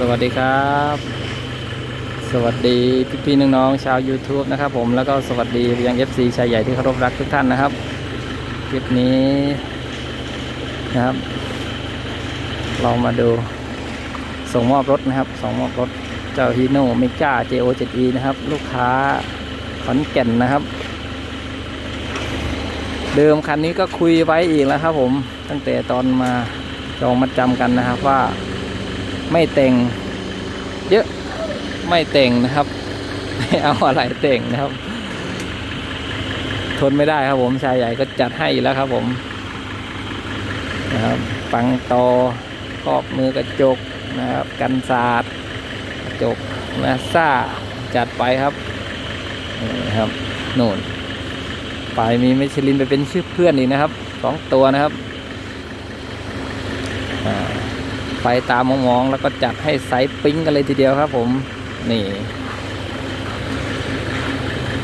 สวัสดีครับ สวัสดีพี่พี่ๆน้องๆชาว YouTube นะครับผมแล้วก็สวัสดียัง FC ชายใหญ่ที่เคารพรักทุกท่านนะครับคลิปนี้นะครับ เรามาดูส่งมอบรถนะครับส่งมอบรถเจ้าฮีโน่เมก้า JO7E นะครับ ลูกค้าขอนแก่นนะครับ เดิมคันนี้ก็คุยไว้อีกแล้วครับผมตั้งแต่ตอนมาจองมัดจำกันนะครับว่า ไม่แต่งเยอะไม่แต่งนะครับ ไม่เอาอะไรแต่งนะครับ ทนไม่ได้ครับผมชายใหญ่ก็จัดให้อีกแล้วครับผมนะครับปังตอครอบมือกระจกนะครับ กันสาดกระจกมาซ่าจัดไปครับนี่ครับโน่นปลายมีมิชลินไปเป็นชื่อเพื่อนอีกนะครับสองตัวนะครับอ่า ไฟตามมองๆแล้วก็จัดให้ไซส์ปิ้งกันเลยทีเดียวครับผม นี่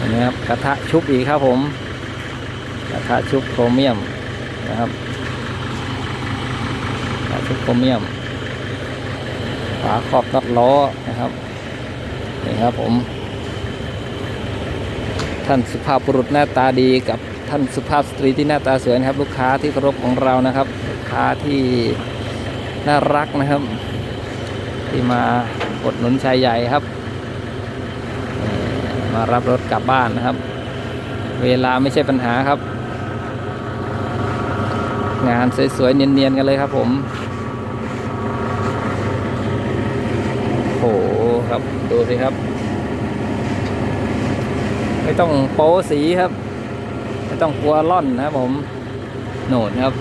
นนี้ครับกระทะชุบอีกครับผม กระทะชุบโครเมียมนะครับกระทะชุบโครเมียมฝาครอบน็อตล้อนะครับนี่ครับผม ท่านสุภาพบุรุษหน้าตาดีกับท่านสุภาพสตรีที่หน้าตาสวยนะครับ ลูกค้าที่เคารพของเรานะครับ ลูกค้าที่ น่ารักนะครับ ที่มากดหนุนชายใหญ่ครับ มารับรถกลับบ้านนะครับ เวลาไม่ใช่ปัญหาครับ งานสวยๆ เนียนๆ กันเลยครับผมโอ้โหครับ ดูสิครับ ไม่ต้องโป๊สีครับ ไม่ต้องกลัวล่อนนะครับผมโหนดครับ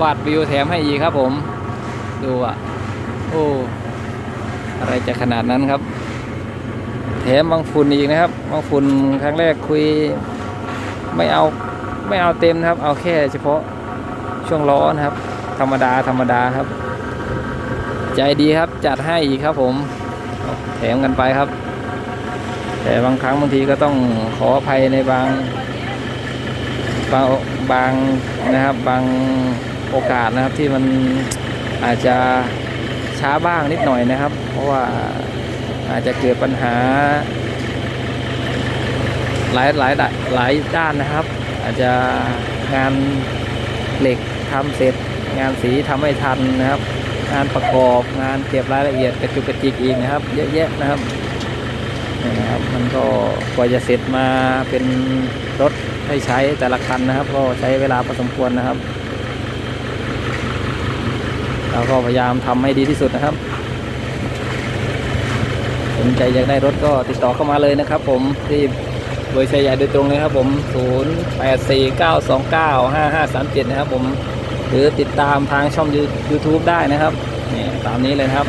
วาดวิวแถมให้อีกครับผม ดูอะ โอ้ อะไรจะขนาดนั้นครับ แถมบางฝุ่นอีกนะครับ บางฝุ่นครั้งแรกคุยไม่เอาไม่เอาเต็มนะครับ เอาแค่เฉพาะช่วงล้อนะครับ ธรรมดาธรรมดาครับ ใจดีครับจัดให้อีกครับผม แถมกันไปครับ แต่บางครั้งบางทีก็ต้องขออภัยในบางบางบางนะครับบางโอกาสนะครับที่มัน อาจจะช้าบ้างนิดหน่อยนะครับ เพราะว่าอาจจะเกิดปัญหา หลายหลายด้านหลายด้านนะครับ อาจจะงานเหล็กทำเสร็จ งานสีทำไม่ทันนะครับ งานประกอบงานเก็บรายละเอียดกระจุกกระจิกอีกนะครับ เยอะแยะนะครับนี่นะครับมันก็กว่าจะเสร็จมาเป็นรถให้ใช้แต่ละคันนะครับ ก็ใช้เวลาพอสมควรนะครับ เราก็พยายามทำให้ดีที่สุดนะครับสนใจอยากได้รถก็ติดต่อเข้ามาเลยนะครับ ผมที่เบอร์ชัยใหญ่โดยตรงเลยครับ ผม 0 8 4 9 2 9 5 5 3 7 นะครับ ผมหรือติดตามทางช่อง YouTube ได้นะครับนี่ตามนี้เลยครับ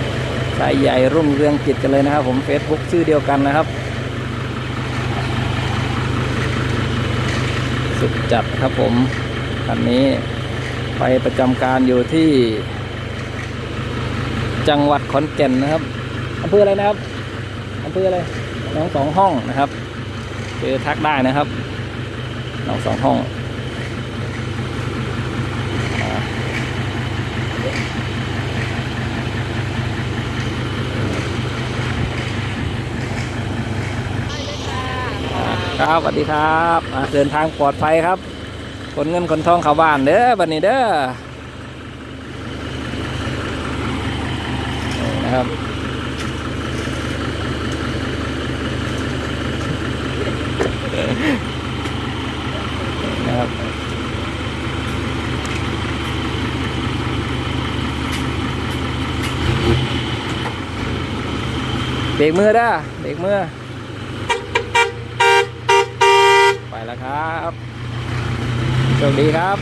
ชายใหญ่รุ่งเรืองกิจกันเลยนะครับ ผม Facebook ชื่อเดียวกันนะครับ สุดจัดครับผมคันนี้ไปประจำการอยู่ที่ จังหวัดขอนแก่นนะครับอำเภออะไรนะครับอำเภออะไรหนองสองห้องนะครับเจอทักได้นะครับหนองสองห้องครับสวัสดีครับเดินทางปลอดภัยครับขนเงินขนทองเข้าบ้านเด้อบันนี้เด้อ นะครับนะครับเบรกมือด้าเบรกมือไปแล้วครับโชคดีครับ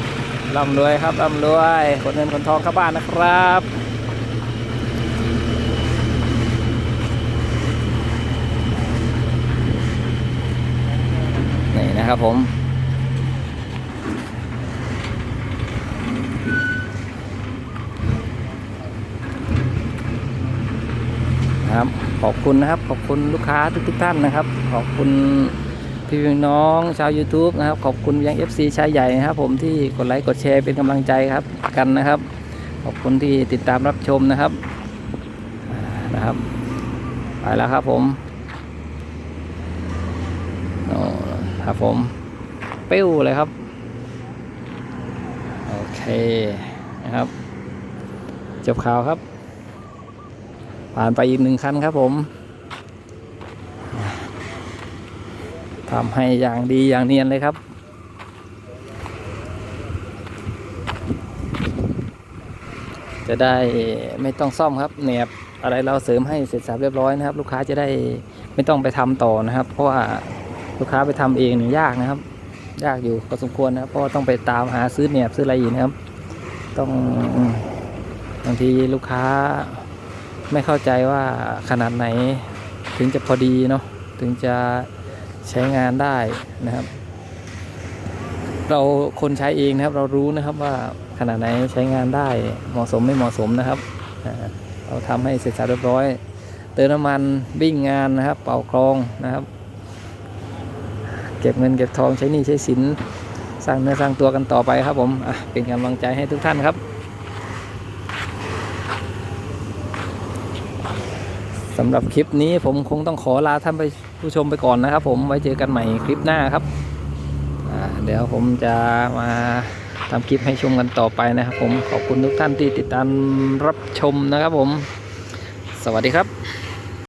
ร่ำรวยครับร่ำรวยคนเงินคนทองเข้าบ้านนะครับ นะครับผม นะครับ ขอบคุณนะครับ ขอบคุณลูกค้าทุกทท่านนะครับ ขอบคุณพี่น้องชาว YouTube นะครับ ขอบคุณยัง FC ชายใหญ่นะครับ ผมที่กดไลค์กดแชร์เป็นกำลังใจครับกันนะครับ ขอบคุณที่ติดตามรับชมนะครับนะครับ ไปแล้วครับผมโอ้ ครับผมปิ้วเลยครับ โอเคนะครับ จบข่าวครับ ผ่านไปอีกหนึ่งคันครับผมทำให้อย่างดีอย่างเนียนเลยครับจะได้ไม่ต้องซ่อมครับแหนบอะไรเราเสริมให้เสร็จสับเรียบร้อยนะครับ ลูกค้าจะได้ไม่ต้องไปทำต่อนะครับ เพราะว่า ลูกค้าไปทำเองเนี่ยยากนะครับ ยากอยู่พอสมควรนะครับเพราะต้องไปตามหาซื้อแหนบซื้ออะไรอีกนะครับ ต้องบางทีลูกค้าไม่เข้าใจว่าขนาดไหนถึงจะพอดีเนาะถึงจะใช้งานได้นะครับ เราคนใช้เองนะครับเรารู้นะครับว่าขนาดไหนใช้งานได้เหมาะสมไม่เหมาะสมนะครับเราทำให้เสร็จสับเรียบร้อย เติมน้ำมันวิ่งงานนะครับ เป่ากรองนะครับ เก็บเงินเก็บทองใช้หนี้ใช้สินสร้างเนื้อสร้างตัวกันต่อไปครับผมเป็นกำลังใจให้ทุกท่านครับสำหรับคลิปนี้ผมคงต้องขอลาท่านไปผู้ชมไปก่อนนะครับ ผมไว้เจอกันใหม่คลิปหน้าครับเดี๋ยวผมจะมาทำคลิปให้ชมกันต่อไปนะครับ ผมขอบคุณทุกท่านที่ติดตามรับชมนะครับ ผม สวัสดีครับ